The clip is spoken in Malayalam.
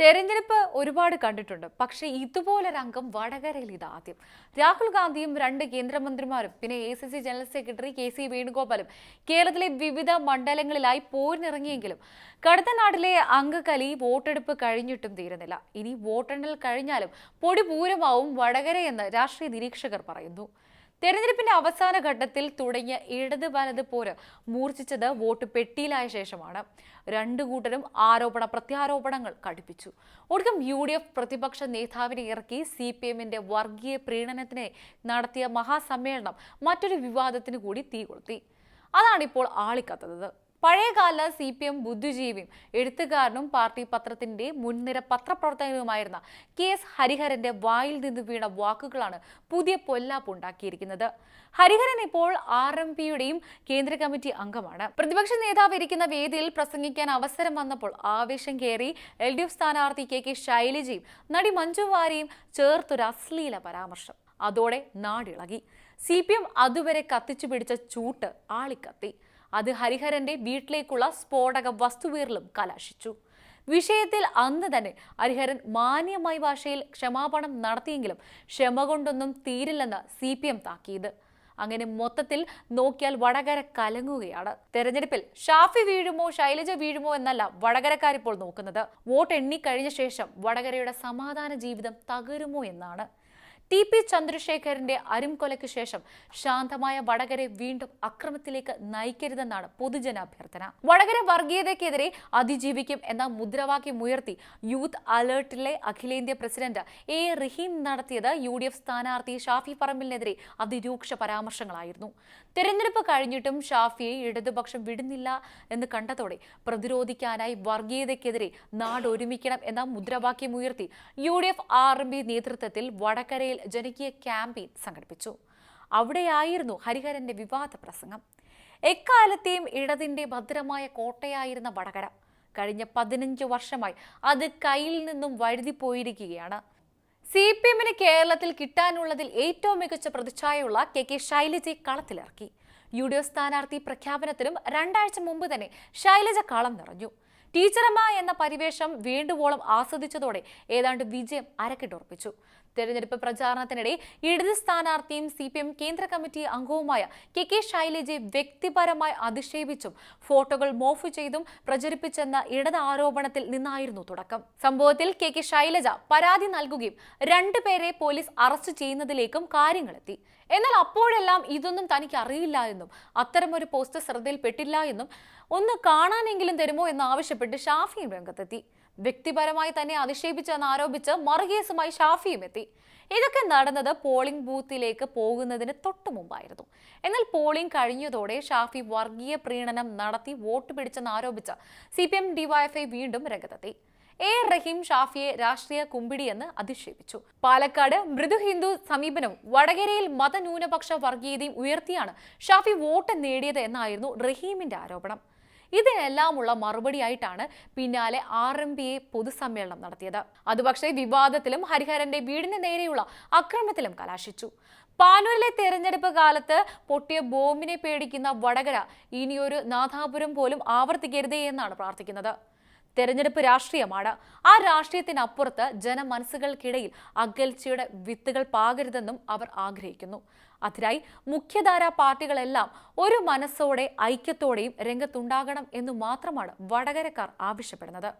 തെരഞ്ഞെടുപ്പ് ഒരുപാട് കണ്ടിട്ടുണ്ട്. പക്ഷേ ഇതുപോലൊരംഗം വടകരയിൽ ഇതാദ്യം രാഹുൽ ഗാന്ധിയും രണ്ട് കേന്ദ്രമന്ത്രിമാരും പിന്നെ A C C general secretary K C വേണുഗോപാലും കേരളത്തിലെ വിവിധ മണ്ഡലങ്ങളിലായി പോരിനിറങ്ങിയെങ്കിലും കടത്തനാട്ടിലെ അംഗകലി വോട്ടെടുപ്പ് കഴിഞ്ഞിട്ടും തീരുന്നില്ല. ഇനി വോട്ടെണ്ണൽ കഴിഞ്ഞാലും പൊടി പൂരമാവും വടകരയെന്ന് രാഷ്ട്രീയ നിരീക്ഷകർ പറയുന്നു. തെരഞ്ഞെടുപ്പിന്റെ അവസാന ഘട്ടത്തിൽ തുടങ്ങിയ ഇടത് വലത് പോര് മൂർച്ഛിച്ചത് വോട്ട് പെട്ടിയിലായ ശേഷമാണ്. രണ്ടു കൂട്ടരും ആരോപണ പ്രത്യാരോപണങ്ങൾ കടുപ്പിച്ചു. ഒടുക്കം യു ഡി എഫ് പ്രതിപക്ഷ നേതാവിനെ ഇറക്കി സി പി എമ്മിന്റെ വർഗീയ പ്രീണനത്തിനെ നടത്തിയ മഹാസമ്മേളനം മറ്റൊരു വിവാദത്തിന് കൂടി തീ കൊളുത്തി അതാണിപ്പോൾ ആളിക്കത്തുന്നത് പഴയകാല സി പി എം ബുദ്ധിജീവിയും എഴുത്തുകാരനും പാർട്ടി പത്രത്തിന്റെ മുൻനിര പത്രപ്രവർത്തകനുമായിരുന്ന കെ എസ് ഹരിഹരന്റെ വായിൽ നിന്ന് വീണ വാക്കുകളാണ് പുതിയ പൊല്ലാപ്പ് ഉണ്ടാക്കിയിരിക്കുന്നത്. ഹരിഹരൻ ഇപ്പോൾ ആർ എം പിയുടെയും കേന്ദ്ര കമ്മിറ്റി അംഗമാണ്. പ്രതിപക്ഷ നേതാവ് ഇരിക്കുന്ന വേദിയിൽ പ്രസംഗിക്കാൻ അവസരം വന്നപ്പോൾ ആവേശം കയറി എൽ ഡി എഫ് സ്ഥാനാർത്ഥി കെ കെ ശൈലജയും നടി മഞ്ജു വാര്യയും ചേർത്തൊരു അശ്ലീല പരാമർശം. അതോടെ നാടിളകി. സി പി എം അതുവരെ കത്തിച്ചു പിടിച്ച ചൂട്ട് ആളിക്കത്തി. അത് ഹരിഹരന്റെ വീട്ടിലേക്കുള്ള സ്ഫോടക വസ്തുവീറിലും കലാശിച്ചു. വിഷയത്തിൽ അന്ന് തന്നെ ഹരിഹരൻ മാന്യമായ ഭാഷയിൽ ക്ഷമാപണം നടത്തിയെങ്കിലും ക്ഷമ കൊണ്ടൊന്നും തീരില്ലെന്ന് സി പി എം താക്കീത്. അങ്ങനെ മൊത്തത്തിൽ നോക്കിയാൽ വടകര കലങ്ങുകയാണ്. തെരഞ്ഞെടുപ്പിൽ ഷാഫി വീഴുമോ ശൈലജ വീഴുമോ എന്നല്ല വടകരക്കാരിപ്പോൾ നോക്കുന്നത്. വോട്ട് എണ്ണിക്കഴിഞ്ഞ ശേഷം വടകരയുടെ സമാധാന ജീവിതം തകരുമോ എന്നാണ്. ടി പി ചന്ദ്രശേഖരന്റെ അരുംകൊലയ്ക്ക് ശേഷം ശാന്തമായ വടകരെ വീണ്ടും അക്രമത്തിലേക്ക് നയിക്കരുതെന്നാണ് പൊതുജനാഭ്യർത്ഥന. വടകര വർഗീയതയ്ക്കെതിരെ അതിജീവിക്കും എന്ന മുദ്രാവാക്യം ഉയർത്തി യൂത്ത് അലേർട്ടിലെ അഖിലേന്ത്യാ പ്രസിഡന്റ് എ റഹീം നടത്തിയത് യു ഡി എഫ് സ്ഥാനാർത്ഥി ഷാഫി പറമ്പിലിനെതിരെ അതിരൂക്ഷ പരാമർശങ്ങളായിരുന്നു. തെരഞ്ഞെടുപ്പ് കഴിഞ്ഞിട്ടും ഷാഫിയെ ഇടതുപക്ഷം വിടുന്നില്ല എന്ന് കണ്ടതോടെ പ്രതിരോധിക്കാനായി വർഗീയതയ്ക്കെതിരെ നാടൊരുമിക്കണം എന്ന മുദ്രാവാക്യം ഉയർത്തി U D F R M P നേതൃത്വത്തിൽ വടകരയിൽ ജനകീയ ക്യാമ്പയിൻ സംഘടിപ്പിച്ചു. അവിടെയായിരുന്നു ഹരിഹരന്റെ വിവാദ പ്രസംഗം. എക്കാലത്തെയും ഇടതിന്റെ ഭദ്രമായ കോട്ടയായിരുന്ന വടകര കഴിഞ്ഞ പതിനഞ്ച് വർഷമായി അത് കയ്യിൽ നിന്നും വഴുതിപ്പോയിരിക്കുകയാണ് സി പി എമ്മിന് കേരളത്തിൽ കിട്ടാനുള്ളതിൽ ഏറ്റവും മികച്ച പ്രതിച്ഛായുള്ള കെ കെ ശൈലജയെ കളത്തിലിറക്കി. യു ഡി എഫ് സ്ഥാനാർത്ഥി പ്രഖ്യാപനത്തിനും രണ്ടാഴ്ച മുമ്പ് തന്നെ ശൈലജ കളം നിറഞ്ഞു. ടീച്ചറമ്മ എന്ന പരിവേഷം വീണ്ടുവോളം ആസ്വദിച്ചതോടെ ഏതാണ്ട് വിജയം അരക്കിട്ടുറപ്പിച്ചു തെരഞ്ഞെടുപ്പ് പ്രചാരണത്തിനിടെ ഇടത് സ്ഥാനാർത്ഥിയും സി പി എം കേന്ദ്ര കമ്മിറ്റി അംഗവുമായ കെ കെ ശൈലജയെ വ്യക്തിപരമായി അധിക്ഷേപിച്ചും ഫോട്ടോകൾ മോഫ് ചെയ്തും പ്രചരിപ്പിച്ചെന്ന ഇടത് ആരോപണത്തിൽ നിന്നായിരുന്നു തുടക്കം. സംഭവത്തിൽ കെ കെ ശൈലജ പരാതി നൽകുകയും രണ്ടുപേരെ പോലീസ് അറസ്റ്റ് ചെയ്യുന്നതിലേക്കും കാര്യങ്ങളെത്തി. എന്നാൽ അപ്പോഴെല്ലാം ഇതൊന്നും തനിക്ക് അറിയില്ല എന്നും അത്തരമൊരു പോസ്റ്റ് ശ്രദ്ധയിൽപ്പെട്ടില്ല എന്നും ഒന്ന് കാണാനെങ്കിലും തരുമോ എന്ന് ആവശ്യപ്പെട്ട് ഷാഫിയും രംഗത്തെത്തി. വ്യക്തിപരമായി തന്നെ അധിക്ഷേപിച്ചെന്ന് ആരോപിച്ച് മറുകേസുമായി ഷാഫിയും എത്തി. ഇതൊക്കെ നടന്നത് പോളിംഗ് ബൂത്തിലേക്ക് പോകുന്നതിന് തൊട്ടു മുമ്പായിരുന്നു. എന്നാൽ പോളിംഗ് കഴിഞ്ഞതോടെ ഷാഫി വർഗീയ പ്രീണനം നടത്തി വോട്ട് പിടിച്ചെന്ന് ആരോപിച്ച് സി പി എം ഡിവൈഎഫ്ഐ വീണ്ടും രംഗത്തെത്തി. എ. റഹീം ഷാഫിയെ രാഷ്ട്രീയ കുമ്പിടിയെന്ന് അധിക്ഷേപിച്ചു. പാലക്കാട് മൃദു ഹിന്ദു സമീപനവും വടകരയിൽ മതന്യൂനപക്ഷ വർഗീയതയും ഉയർത്തിയാണ് ഷാഫി വോട്ട് നേടിയത് എന്നായിരുന്നു റഹീമിന്റെ ആരോപണം. ഇതിനെല്ലാമുള്ള മറുപടിയായിട്ടാണ് പിന്നാലെ ആർ എം പി എ പൊതുസമ്മേളനം നടത്തിയത്. അതുപക്ഷേ വിവാദത്തിലും ഹരിഹരന്റെ വീടിന് നേരെയുള്ള അക്രമത്തിലും കലാശിച്ചു. പാനൂരിലെ തെരഞ്ഞെടുപ്പ് കാലത്ത് പൊട്ടിയ ബോംബിനെ പേടിക്കുന്ന വടകര ഇനിയൊരു നാഥാപുരം പോലും ആവർത്തിക്കരുതേ എന്നാണ് പ്രാർത്ഥിക്കുന്നത്. തെരഞ്ഞെടുപ്പ് രാഷ്ട്രീയമാണ്. ആ രാഷ്ട്രീയത്തിനപ്പുറത്ത് ജനമനസ്സുകൾക്കിടയിൽ അകൽച്ചയുടെ വിത്തുകൾ പാകരുതെന്നും അവർ ആഗ്രഹിക്കുന്നു. അതിനായി മുഖ്യധാരാ പാർട്ടികളെല്ലാം ഒരു മനസ്സോടെ ഐക്യത്തോടെയും രംഗത്തുണ്ടാകണം എന്നു മാത്രമാണ് വടകരക്കാർ ആവശ്യപ്പെടുന്നത്.